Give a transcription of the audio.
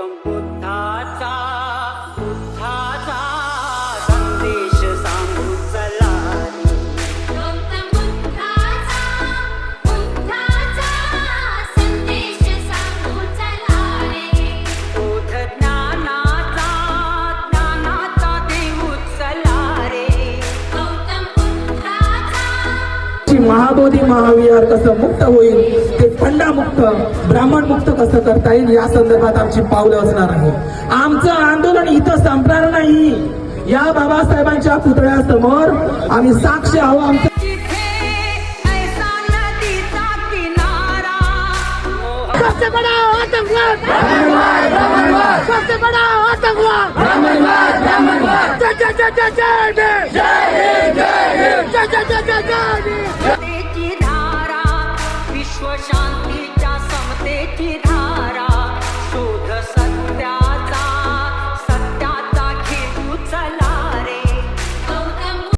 tan. ची महाबोधी महाविहार कसं मुक्त होईल ते फंडामुक्त ब्राह्मण मुक्त कसं करता येईल या संदर्भात आमची पावलं असणार आहे आमचं आंदोलन इथं संपणार नाही. या बाबासाहेबांच्या पुतळ्यासमोर आम्ही साक्ष आहोत. आमचं जिथे विश्व शांतीच्या समतेची